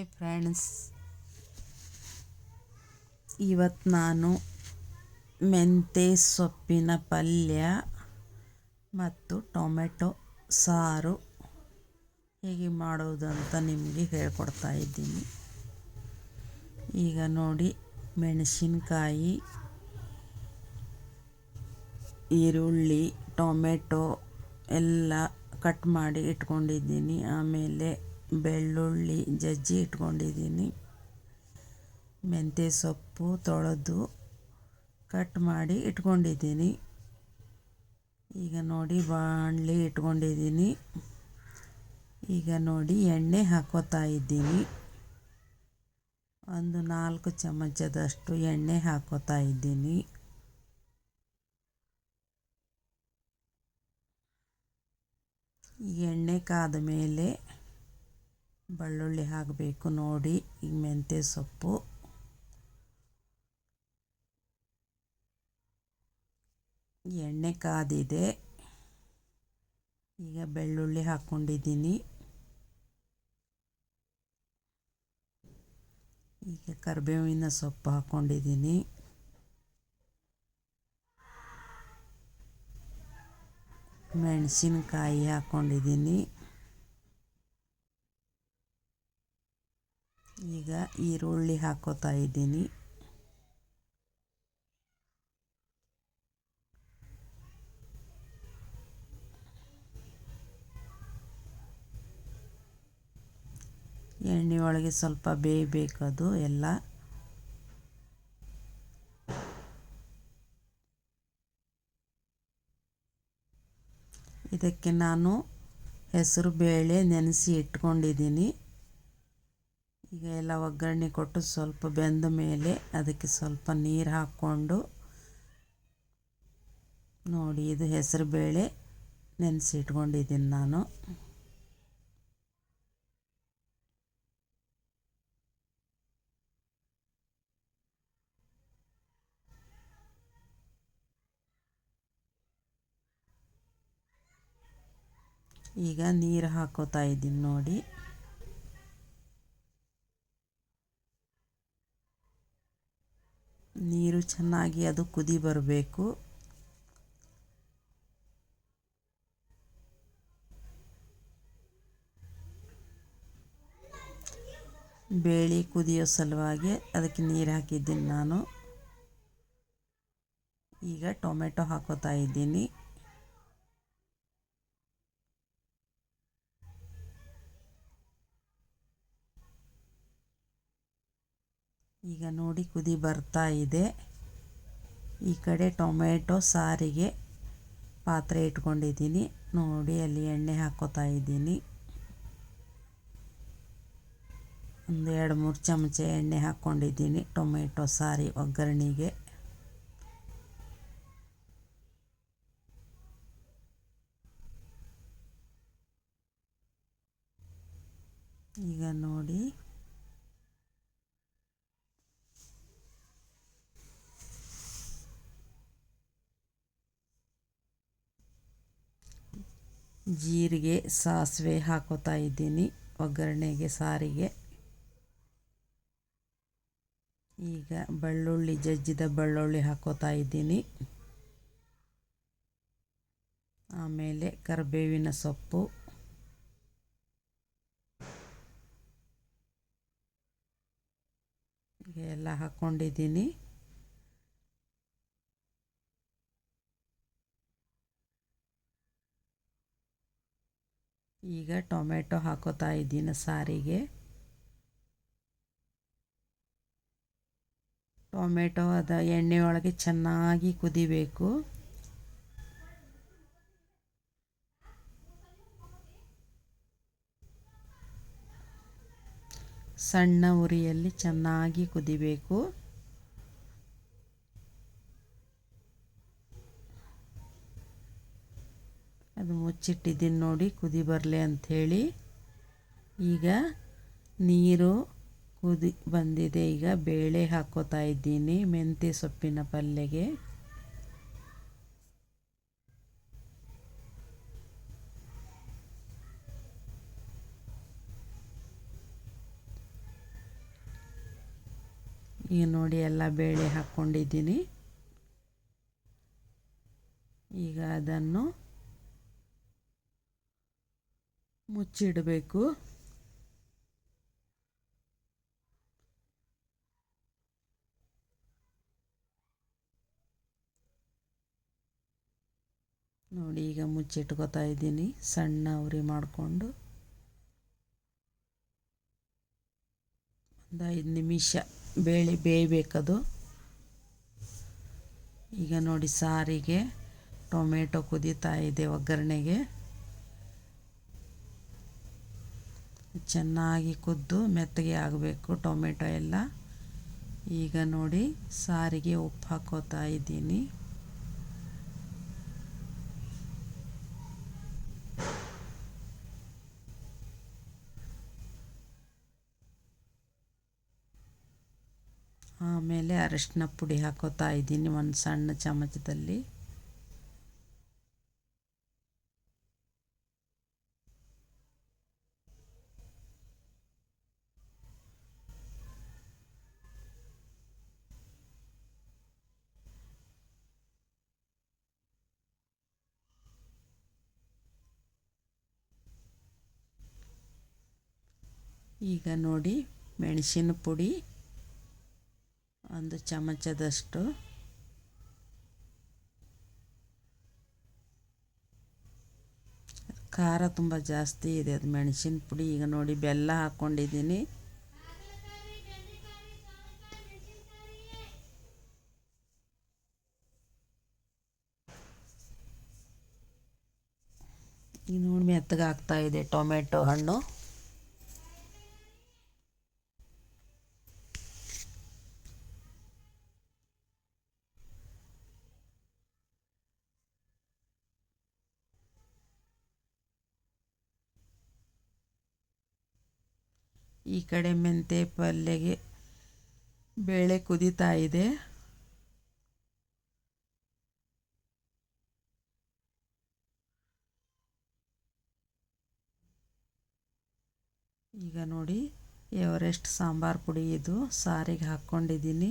Hi friends ಇವತ್ತು ನಾನು ಮೆಂತೆ ಸೊಪ್ಪಿನ ಪಲ್ಯ ಮತ್ತು ಟೊಮೆಟೊ ಸಾರು ಹೇಗೆ ಮಾಡೋದು ಅಂತ ನಿಮಗೆ ಹೇಳ್ಕೊಡ್ತಾ ಇದ್ದೀನಿ. ಈಗ ನೋಡಿ, ಮೆಣಸಿನಕಾಯಿ, ಈರುಳ್ಳಿ, ಟೊಮೆಟೊ ಎಲ್ಲ ಕಟ್ ಮಾಡಿ ಇಟ್ಕೊಂಡಿದ್ದೀನಿ. ಆಮೇಲೆ ಬೆಳ್ಳುಳ್ಳಿ ಜಜ್ಜಿ ಇಟ್ಕೊಂಡಿದ್ದೀನಿ. ಮೆಂತ್ಯ ಸೊಪ್ಪು ತೊಳೆದು ಕಟ್ ಮಾಡಿ ಇಟ್ಕೊಂಡಿದ್ದೀನಿ. ಈಗ ನೋಡಿ ಬಾಣಲಿ ಇಟ್ಕೊಂಡಿದ್ದೀನಿ. ಈಗ ನೋಡಿ ಎಣ್ಣೆ ಹಾಕೋತಾ ಇದ್ದೀನಿ. ಒಂದು ನಾಲ್ಕು ಚಮಚದಷ್ಟು ಎಣ್ಣೆ ಹಾಕೋತಾ ಇದ್ದೀನಿ. ಎಣ್ಣೆ ಕಾದ ಮೇಲೆ ಬೆಳ್ಳುಳ್ಳಿ ಹಾಕಬೇಕು ನೋಡಿ ಈಗ ಮೆಂತ್ಯ ಸೊಪ್ಪು. ಎಣ್ಣೆ ಕಾದಿದೆ. ಈಗ ಬೆಳ್ಳುಳ್ಳಿ ಹಾಕ್ಕೊಂಡಿದ್ದೀನಿ. ಈಗ ಕರಿಬೇವಿನ ಸೊಪ್ಪು ಹಾಕ್ಕೊಂಡಿದ್ದೀನಿ. ಮೆಣಸಿನಕಾಯಿ ಹಾಕ್ಕೊಂಡಿದ್ದೀನಿ. ಈಗ ಈರುಳ್ಳಿ ಹಾಕೋತಾ ಇದ್ದೀನಿ. ಎಣ್ಣೆ ಒಳಗೆ ಸ್ವಲ್ಪ ಬೇಯಬೇಕದು ಎಲ್ಲ. ಇದಕ್ಕೆ ನಾನು ಹೆಸರು ಬೇಳೆ ನೆನೆಸಿ ಇಟ್ಕೊಂಡಿದ್ದೀನಿ. ಈಗ ಎಲ್ಲ ಒಗ್ಗರಣೆ ಕೊಟ್ಟು ಸ್ವಲ್ಪ ಬೆಂದ ಮೇಲೆ ಅದಕ್ಕೆ ಸ್ವಲ್ಪ ನೀರು ಹಾಕ್ಕೊಂಡು ನೋಡಿ ಇದು ಹೆಸರು ಬೇಳೆ ನೆನೆಸಿ ಇಟ್ಕೊಂಡಿದ್ದೀನಿ ನಾನು. ಈಗ ನೀರು ಹಾಕೋತಾ ಇದ್ದೀನಿ ನೋಡಿ. ನೀರು ಚೆನ್ನಾಗಿ ಅದು ಕುದಿ ಬರಬೇಕು. ಬೇಳೆ ಕುದಿಯೋ ಸಲುವಾಗಿ ಅದಕ್ಕೆ ನೀರು ಹಾಕಿದ್ದೀನಿ ನಾನು. ಈಗ ಟೊಮೆಟೊ ಹಾಕೋತಾ ಇದ್ದೀನಿ. ಈಗ ನೋಡಿ ಕುದಿ ಬರ್ತಾ ಇದೆ. ಈ ಕಡೆ ಟೊಮೆಟೊ ಸಾರಿಗೆ ಪಾತ್ರೆ ಇಟ್ಕೊಂಡಿದ್ದೀನಿ. ನೋಡಿ, ಅಲ್ಲಿ ಎಣ್ಣೆ ಹಾಕೋತಾ ಇದ್ದೀನಿ. ಒಂದು ಎರಡು ಮೂರು ಚಮಚ ಎಣ್ಣೆ ಹಾಕ್ಕೊಂಡಿದ್ದೀನಿ ಟೊಮೆಟೊ ಸಾರಿ ಒಗ್ಗರಣೆಗೆ ಈಗ ನೋಡಿ ಜೀರಿಗೆ ಸಾಸಿವೆ ಹಾಕೋತಾ ಇದ್ದೀನಿ. ಒಗ್ಗರಣೆಗೆ ಸಾರಿಗೆ. ಈಗ ಬೆಳ್ಳುಳ್ಳಿ, ಜಜ್ಜಿದ ಬೆಳ್ಳುಳ್ಳಿ ಹಾಕೋತಾ ಇದ್ದೀನಿ. ಆಮೇಲೆ ಕರಿಬೇವಿನ ಸೊಪ್ಪು. ಎಲ್ಲ ಹಾಕ್ಕೊಂಡಿದ್ದೀನಿ ಈಗ ಟೊಮೆಟೊ ಹಾಕೋತಾ ಇದ್ದೀನಿ ಸಾರಿಗೆ. ಟೊಮೆಟೊ ಅದ ಎಣ್ಣೆ ಒಳಗೆ ಚೆನ್ನಾಗಿ ಕುದಿಬೇಕು. ಸಣ್ಣ ಉರಿಯಲ್ಲಿ ಚೆನ್ನಾಗಿ ಕುದಿಬೇಕು. ಅದು ಮುಚ್ಚಿಟ್ಟಿದ್ದೀನಿ ನೋಡಿ, ಕುದಿ ಬರಲಿ ಅಂಥೇಳಿ. ಈಗ ನೀರು ಕುದಿ ಬಂದಿದೆ. ಈಗ ಬೇಳೆ ಹಾಕೋತಾ ಇದ್ದೀನಿ ಮೆಂತ್ಯ ಸೊಪ್ಪಿನ ಪಲ್ಯಗೆ ಈಗ ನೋಡಿ, ಎಲ್ಲ ಬೇಳೆ ಹಾಕ್ಕೊಂಡಿದ್ದೀನಿ. ಈಗ ಅದನ್ನು ಮುಚ್ಚಿಡಬೇಕು. ನೋಡಿ, ಈಗ ಮುಚ್ಚಿಟ್ಕೋತಾ ಇದ್ದೀನಿ. ಸಣ್ಣ ಉರಿ ಮಾಡಿಕೊಂಡು. ಒಂದು ಐದು ನಿಮಿಷ ಬೇಳೆ ಬೇಯಬೇಕದು. ಈಗ ನೋಡಿ, ಸಾರಿಗೆ ಟೊಮೆಟೊ ಕುದೀತಾ ಇದೆ ಒಗ್ಗರಣೆಗೆ. ಚೆನ್ನಾಗಿ ಕುದ್ದು ಮೆತ್ತಗೆ ಆಗಬೇಕು ಟೊಮೆಟೊ ಎಲ್ಲ. ಈಗ ನೋಡಿ ಸಾರಿಗೆ ಉಪ್ಪು ಹಾಕೋತಾ ಇದ್ದೀನಿ. ಆಮೇಲೆ ಅರಿಶಿನ ಪುಡಿ ಹಾಕೋತಾ ಇದ್ದೀನಿ ಒಂದು ಸಣ್ಣ ಚಮಚದಲ್ಲಿ. ಈಗ ನೋಡಿ ಮೆಣಸಿನ ಪುಡಿ, ಒಂದು ಚಮಚದಷ್ಟು. ಖಾರ ತುಂಬ ಜಾಸ್ತಿ ಇದೆ ಅದು ಮೆಣಸಿನ ಪುಡಿ. ಈಗ ನೋಡಿ ಬೆಲ್ಲ ಹಾಕ್ಕೊಂಡಿದ್ದೀನಿ ಈಗ ನೋಡಿ ಮೆತ್ತಗಾಗ್ತಾ ಇದೆ ಟೊಮೆಟೊ ಹಣ್ಣು. ಈ ಕಡೆ ಮೆಂತೆ ಪಲ್ಯಗೆ ಬೇಳೆ ಕುದಿತಾ ಇದೆ. ಈಗ ನೋಡಿ ಎವರೆಸ್ಟ್ ಸಾಂಬಾರು ಪುಡಿ ಇದು. ಸಾರಿಗೆ ಹಾಕ್ಕೊಂಡಿದ್ದೀನಿ.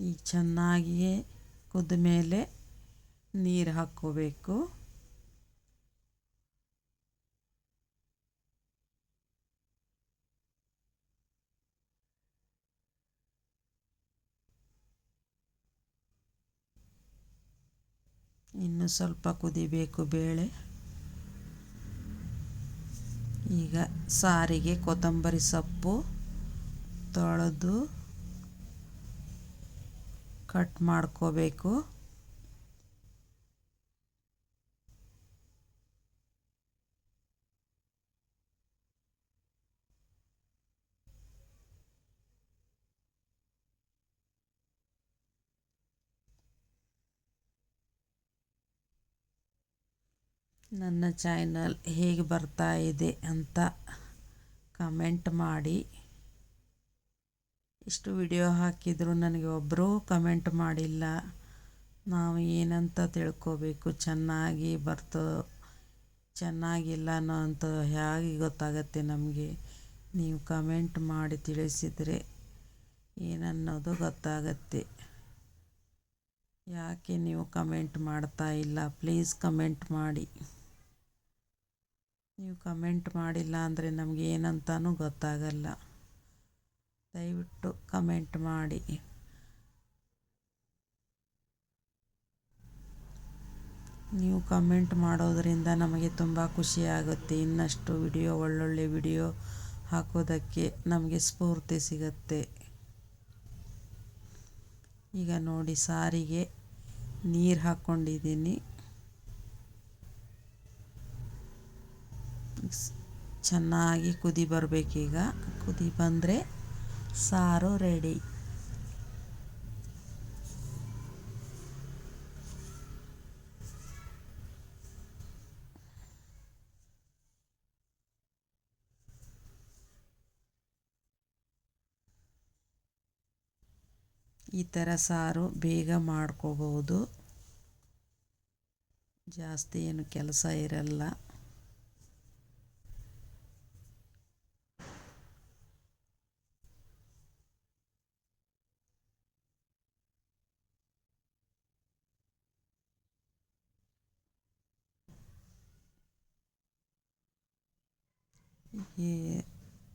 ಈಗ ಚೆನ್ನಾಗಿಯೇ ಕುದ್ದ ಮೇಲೆ ನೀರು ಹಾಕ್ಕೋಬೇಕು. ಇನ್ನು ಸ್ವಲ್ಪ ಕುದಿಬೇಕು ಬೇಳೆ. ಈಗ ಸಾರಿಗೆ ಕೊತ್ತಂಬರಿ ಸೊಪ್ಪು ತೊಳೆದು ಕಟ್ ಮಾಡ್ಕೋಬೇಕು. ನನ್ನ ಚಾನಲ್ ಹೇಗೆ ಬರ್ತಾ ಇದೆ ಅಂತ ಕಮೆಂಟ್ ಮಾಡಿ. ಇಷ್ಟು ವಿಡಿಯೋ ಹಾಕಿದರೂ ನನಗೆ ಒಬ್ಬರೂ ಕಮೆಂಟ್ ಮಾಡಿಲ್ಲ. ನಾವು ಏನಂತ ತಿಳ್ಕೋಬೇಕು, ಚೆನ್ನಾಗಿ ಬರ್ತೋ ಚೆನ್ನಾಗಿಲ್ಲನೋ ಅಂತ ಹೇಗೆ ಗೊತ್ತಾಗತ್ತೆ ನಮಗೆ? ನೀವು ಕಮೆಂಟ್ ಮಾಡಿ ತಿಳಿಸಿದರೆ ಏನನ್ನೋದು ಗೊತ್ತಾಗತ್ತೆ. ಯಾಕೆ ನೀವು ಕಮೆಂಟ್ ಮಾಡ್ತಾ ಇಲ್ಲ? ಪ್ಲೀಸ್ ಕಮೆಂಟ್ ಮಾಡಿ. ನೀವು ಕಮೆಂಟ್ ಮಾಡಿಲ್ಲ ಅಂದರೆ ನಮಗೆ ಏನಂತಾನೂ ಗೊತ್ತಾಗಲ್ಲ. ದಯವಿಟ್ಟು ಕಮೆಂಟ್ ಮಾಡಿ. ನೀವು ಕಮೆಂಟ್ ಮಾಡೋದರಿಂದ ನಮಗೆ ತುಂಬ ಖುಷಿಯಾಗುತ್ತೆ. ಇನ್ನಷ್ಟು ವಿಡಿಯೋ ಒಳ್ಳೊಳ್ಳೆ ವಿಡಿಯೋ ಹಾಕೋದಕ್ಕೆ ನಮಗೆ ಸ್ಫೂರ್ತಿ ಸಿಗುತ್ತೆ. ಈಗ ನೋಡಿ ಸಾರಿಗೆ ನೀರು ಹಾಕ್ಕೊಂಡಿದ್ದೀನಿ ಚೆನ್ನಾಗಿ ಕುದಿ ಬರಬೇಕೀಗ. ಕುದಿ ಬಂದರೆ ಸಾರು ರೆಡಿ. ಈ ಥರ ಸಾರು ಬೇಗ ಮಾಡ್ಕೋಬೋದು ಜಾಸ್ತಿ ಏನು ಕೆಲಸ ಇರಲ್ಲ. ಈ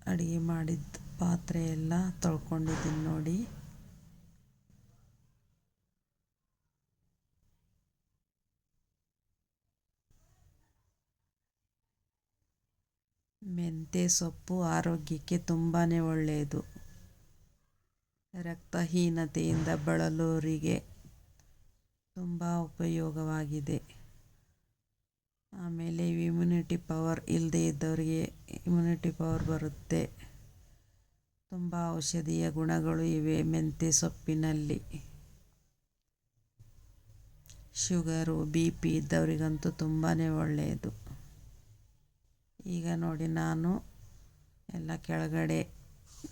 ಅಡುಗೆ ಮಾಡಿದ ಪಾತ್ರೆ ಎಲ್ಲ ತೊಳ್ಕೊಂಡಿದ್ದೀನಿ ನೋಡಿ. ಮೆಂತ್ಯ ಸೊಪ್ಪು ಆರೋಗ್ಯಕ್ಕೆ ತುಂಬಾ ಒಳ್ಳೆಯದು. ರಕ್ತಹೀನತೆಯಿಂದ ಬಳಲೋರಿಗೆ ತುಂಬ ಉಪಯೋಗವಾಗಿದೆ. ಆಮೇಲೆ ಇಮ್ಯುನಿಟಿ ಪವರ್ ಇಲ್ಲದೇ ಇದ್ದವರಿಗೆ ಇಮ್ಯುನಿಟಿ ಪವರ್ ಬರುತ್ತೆ. ತುಂಬ ಔಷಧೀಯ ಗುಣಗಳು ಇವೆ ಮೆಂತ್ಯ ಸೊಪ್ಪಿನಲ್ಲಿ. ಶುಗರು ಬಿ ಪಿ ಇದ್ದವರಿಗಂತೂ ತುಂಬಾ ಒಳ್ಳೆಯದು. ಈಗ ನೋಡಿ ನಾನು ಎಲ್ಲ ಕೆಳಗಡೆ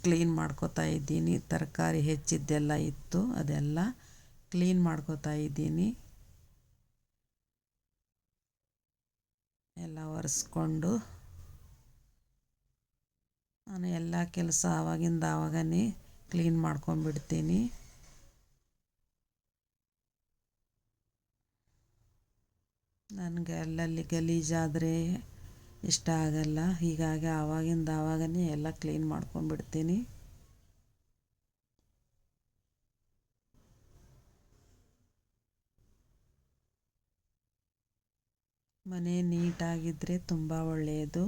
ಕ್ಲೀನ್ ಮಾಡ್ಕೋತಾ ಇದ್ದೀನಿ. ತರಕಾರಿ ಹೆಚ್ಚಿದ್ದೆಲ್ಲ ಇತ್ತು, ಅದೆಲ್ಲ ಕ್ಲೀನ್ ಮಾಡ್ಕೋತಾ ಇದ್ದೀನಿ. ಒರೆಸ್ಕೊಂಡು ನಾನು ಎಲ್ಲ ಕೆಲಸ ಆವಾಗಿಂದ ಆವಾಗನೇ ಕ್ಲೀನ್ ಮಾಡ್ಕೊಂಡ್ಬಿಡ್ತೀನಿ. ನನಗೆ ಅಲ್ಲಲ್ಲಿ ಗಲೀಜಾದರೆ ಇಷ್ಟ ಆಗಲ್ಲ. ಹೀಗಾಗಿ ಆವಾಗಿಂದ ಆವಾಗನೇ ಎಲ್ಲ ಕ್ಲೀನ್ ಮಾಡ್ಕೊಂಡ್ಬಿಡ್ತೀನಿ. ಮನೆ ನೀಟಾಗಿದ್ದರೆ ತುಂಬ ಒಳ್ಳೆಯದು.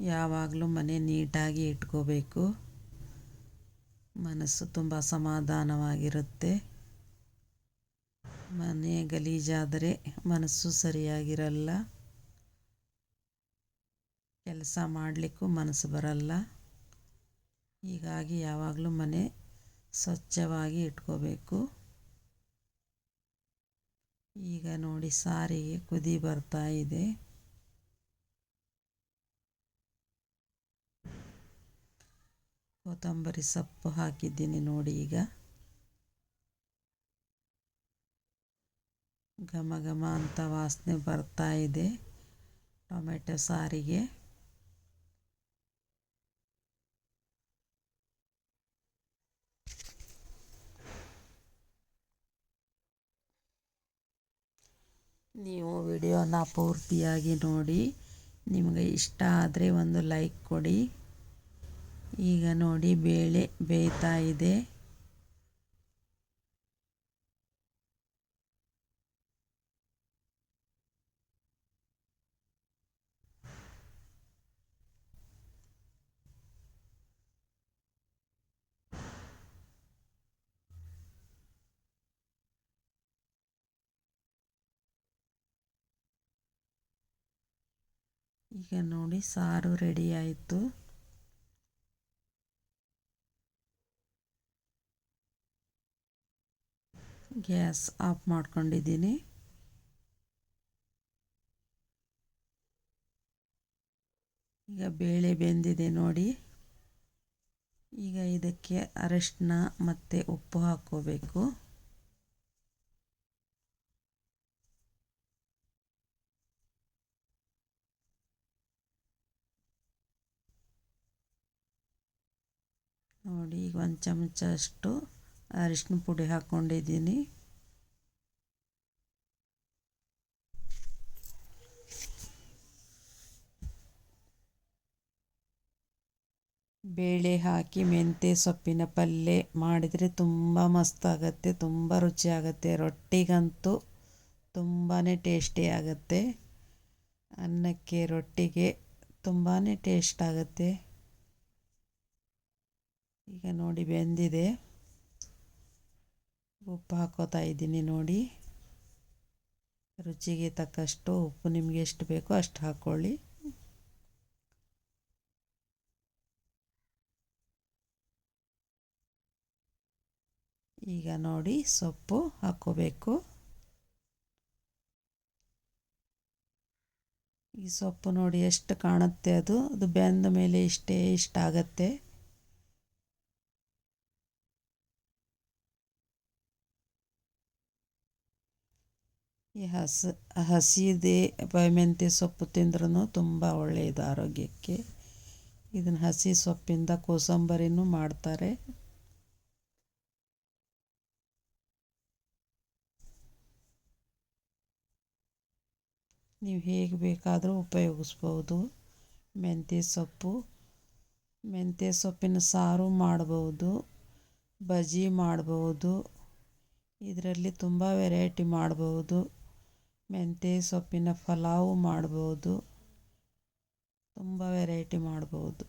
ಯಾವಾಗಲೂ ಮನೆ ನೀಟಾಗಿ ಇಟ್ಕೋಬೇಕು. ಮನಸ್ಸು ತುಂಬ ಸಮಾಧಾನವಾಗಿರುತ್ತೆ. ಮನೆ ಗಲೀಜಾದರೆ ಮನಸ್ಸು ಸರಿಯಾಗಿರಲ್ಲ. ಕೆಲಸ ಮಾಡಲಿಕ್ಕೂ ಮನಸ್ಸು ಬರಲ್ಲ. ಹೀಗಾಗಿ ಯಾವಾಗಲೂ ಮನೆ ಸ್ವಚ್ಛವಾಗಿ ಇಟ್ಕೋಬೇಕು. ಈಗ ನೋಡಿ ಸಾರಿಗೆ ಕುದಿ ಬರ್ತಾ ಇದೆ. ಕೊತ್ತಂಬರಿ ಸೊಪ್ಪು ಹಾಕಿದ್ದೀನಿ ನೋಡಿ ಈಗ. ಘಮ ಘಮ ಅಂತ ವಾಸನೆ ಬರ್ತಾ ಇದೆ ಟೊಮೆಟೊ ಸಾರಿಗೆ. ನೀವು ವಿಡಿಯೋನ ಪೂರ್ತಿಯಾಗಿ ನೋಡಿ, ನಿಮಗೆ ಇಷ್ಟ ಆದರೆ ಒಂದು ಲೈಕ್ ಕೊಡಿ. ಈಗ ನೋಡಿ, ಬೇಳೆ ಬೇಯ್ತಾ ಇದೆ. ಈಗ ನೋಡಿ ಸಾರು ರೆಡಿ ಆಯಿತು. ಗ್ಯಾಸ್ ಆಫ್ ಮಾಡ್ಕೊಂಡಿದ್ದೀನಿ. ಈಗ ಬೇಳೆ ಬೆಂದಿದೆ ನೋಡಿ. ಈಗ ಇದಕ್ಕೆ ಅರಶಿನ ಮತ್ತು ಉಪ್ಪು ಹಾಕ್ಕೋಬೇಕು. ನೋಡಿ, ಈಗ ಒಂದು ಚಮಚ ಅಷ್ಟು ಅರಿಶಿನ ಪುಡಿ ಹಾಕ್ಕೊಂಡಿದ್ದೀನಿ ಬೇಳೆ ಹಾಕಿ ಮೆಂತ್ಯ ಸೊಪ್ಪಿನ ಪಲ್ಯ ಮಾಡಿದರೆ ತುಂಬ ಮಸ್ತಾಗತ್ತೆ ತುಂಬ ರುಚಿ ಆಗುತ್ತೆ. ರೊಟ್ಟಿಗಂತೂ ತುಂಬಾ ಟೇಸ್ಟಿ ಆಗುತ್ತೆ. ಅನ್ನಕ್ಕೆ ರೊಟ್ಟಿಗೆ ತುಂಬಾ ಟೇಸ್ಟ್ ಆಗುತ್ತೆ. ಈಗ ನೋಡಿ ಬೆಂದಿದೆ. ಉಪ್ಪು ಹಾಕೋತಾ ಇದ್ದೀನಿ ನೋಡಿ. ರುಚಿಗೆ ತಕ್ಕಷ್ಟು ಉಪ್ಪು ನಿಮಗೆ ಎಷ್ಟು ಬೇಕೋ ಅಷ್ಟು ಹಾಕ್ಕೊಳ್ಳಿ ಈಗ ನೋಡಿ ಸೊಪ್ಪು ಹಾಕ್ಕೋಬೇಕು ಈ ಸೊಪ್ಪು ನೋಡಿ ಎಷ್ಟು ಕಾಣುತ್ತೆ ಅದು. ಅದು ಬೆಂದ ಮೇಲೆ ಇಷ್ಟೇ ಇಷ್ಟ ಆಗತ್ತೆ. ಈ ಹಸಿ ಹಸಿದೆ ಮೆಂತ್ಯ ಸೊಪ್ಪು ತಿಂದ್ರೂ ತುಂಬ ಒಳ್ಳೆಯದು ಆರೋಗ್ಯಕ್ಕೆ. ಇದನ್ನು ಹಸಿ ಸೊಪ್ಪಿಂದ ಕೋಸಂಬರಿನೂ ಮಾಡ್ತಾರೆ. ನೀವು ಹೇಗೆ ಬೇಕಾದರೂ ಉಪಯೋಗಿಸ್ಬೋದು. ಮೆಂತ್ಯ ಸೊಪ್ಪು, ಮೆಂತ್ಯ ಸೊಪ್ಪಿನ ಸಾರು ಮಾಡ್ಬೋದು, ಬಜ್ಜಿ ಮಾಡ್ಬೋದು, ಇದರಲ್ಲಿ ತುಂಬ ವೆರೈಟಿ ಮಾಡ್ಬೋದು. ಮೆಂತ್ಯ ಸೊಪ್ಪಿನ ಪಲಾವು ಮಾಡ್ಬೋದು. ತುಂಬ ವೆರೈಟಿ ಮಾಡ್ಬೋದು.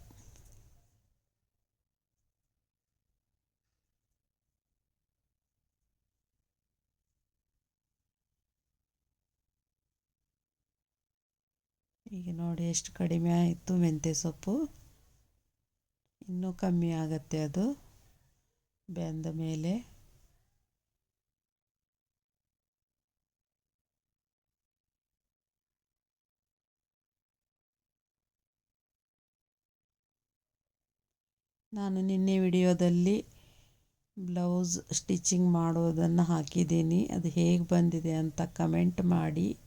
ಈಗ ನೋಡಿ ಎಷ್ಟು ಕಡಿಮೆ ಆಯಿತು ಮೆಂತ್ಯ ಸೊಪ್ಪು. ಇನ್ನೂ ಕಮ್ಮಿ ಆಗತ್ತೆ ಅದು. ಬೆಂದ ಮೇಲೆ ನಾನು ನಿನ್ನೆ ವಿಡಿಯೋದಲ್ಲಿ ಬ್ಲೌಸ್ ಸ್ಟಿಚಿಂಗ್ ಮಾಡೋದನ್ನು ಹಾಕಿದ್ದೀನಿ. ಅದು ಹೇಗೆ ಬಂದಿದೆ ಅಂತ ಕಮೆಂಟ್ ಮಾಡಿ.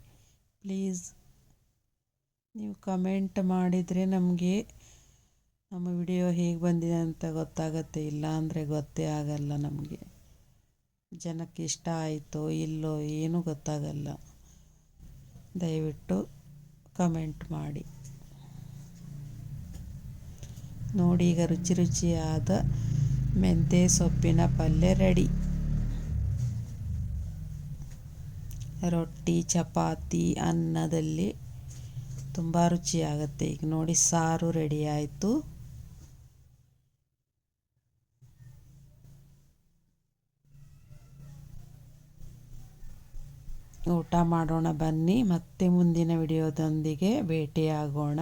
ಪ್ಲೀಸ್ ನೀವು ಕಮೆಂಟ್ ಮಾಡಿದರೆ ನಮಗೆ ನಮ್ಮ ವಿಡಿಯೋ ಹೇಗೆ ಬಂದಿದೆ ಅಂತ ಗೊತ್ತಾಗತ್ತೆ ಇಲ್ಲ ಅಂದರೆ ಗೊತ್ತೇ ಆಗಲ್ಲ ನಮಗೆ. ಜನಕ್ಕೆ ಇಷ್ಟ ಆಯಿತೋ ಇಲ್ಲೋ ಏನೂ ಗೊತ್ತಾಗಲ್ಲ. ದಯವಿಟ್ಟು ಕಮೆಂಟ್ ಮಾಡಿ. ನೋಡಿ ಈಗ ರುಚಿ ರುಚಿಯಾದ ಮೆಂತ್ಯ ಸೊಪ್ಪಿನ ಪಲ್ಯ ರೆಡಿ. ರೊಟ್ಟಿ, ಚಪಾತಿ, ಅನ್ನದಲ್ಲಿ ತುಂಬ ರುಚಿಯಾಗುತ್ತೆ. ಈಗ ನೋಡಿ ಸಾರು ರೆಡಿ ಆಯಿತು. ಊಟ ಮಾಡೋಣ ಬನ್ನಿ. ಮತ್ತೆ ಮುಂದಿನ ವಿಡಿಯೋದೊಂದಿಗೆ ಭೇಟಿಯಾಗೋಣ.